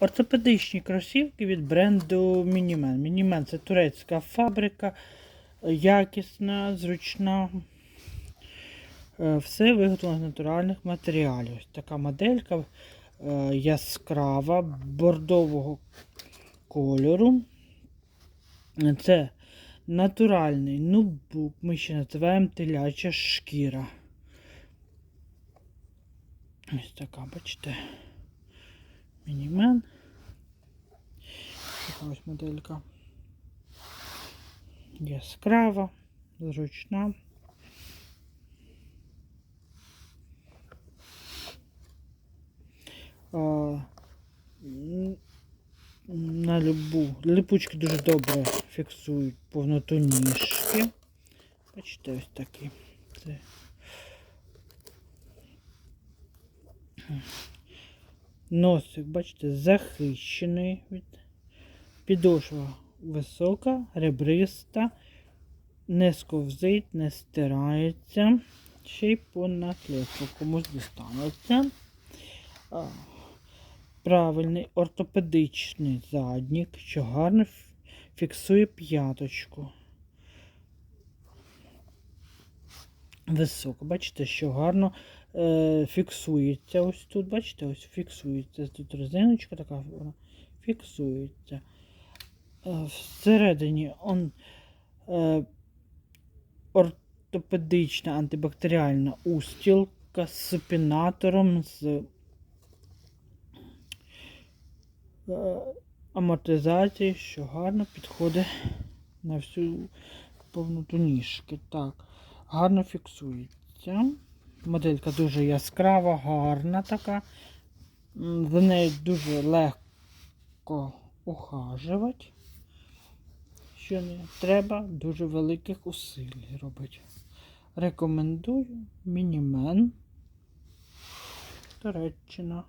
Ортопедичні кросівки від бренду Мінімен. Мінімен це турецька фабрика, якісна, зручна. Е, Все виготовлено з натуральних матеріалів. Ось така моделька е, яскрава, бордового кольору. Це натуральний нубук, ми ще називаємо теляча шкіра. Ось така, бачите. Мінімен. Ось моделька. Яскрава, зручна. На любу. Липучки дуже добре фіксують повноту ніжки. Бачите, ось такі. Це. Носик, бачите, захищений підошва висока, ребриста, не сковзить, не стирається. Ще й по наслідку комусь дістанеться. Правильний ортопедичний заднік, що гарно фіксує п'яточку. Високо, бачите, що гарно е, фіксується. Ось тут, бачите, ось фіксується. Тут резиночка така вона фіксується. Е, всередині он, е, ортопедична антибактеріальна устілка з супінатором, з е, амортизації, що гарно підходить на всю повноту ніжки. Так, гарно фіксується. Моделька дуже яскрава, гарна така. За нею дуже легко ухажувати. Що не треба дуже великих усиль робити. Рекомендую мінімен. Туреччина.